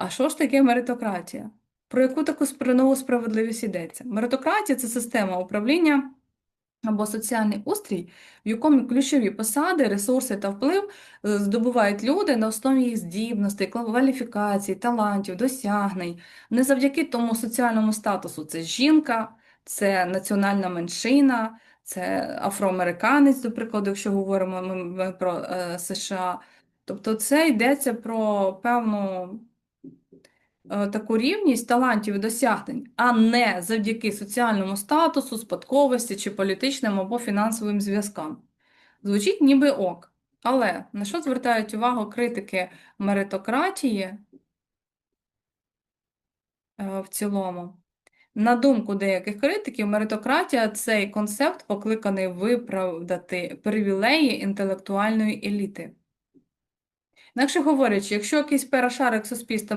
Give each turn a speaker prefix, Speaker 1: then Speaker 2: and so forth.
Speaker 1: А що ж таке меритократія? Про яку таку нову справедливість йдеться? Меритократія це система управління або соціальний устрій, в якому ключові посади, ресурси та вплив е, здобувають люди на основі їх здібностей, кваліфікацій, талантів, досягнень, не завдяки тому соціальному статусу. Це жінка, це національна меншина, це афроамериканець, до прикладу, якщо говоримо ми, про е, США. Тобто це йдеться про певну таку рівність талантів і досягнень, а не завдяки соціальному статусу, спадковості чи політичним або фінансовим зв'язкам. Звучить ніби ок. Але на що звертають увагу критики меритократії е, в цілому? На думку деяких критиків, меритократія цей концепт покликаний виправдати привілеї інтелектуальної еліти. Інакше говорячи, якщо якийсь перешарик суспільства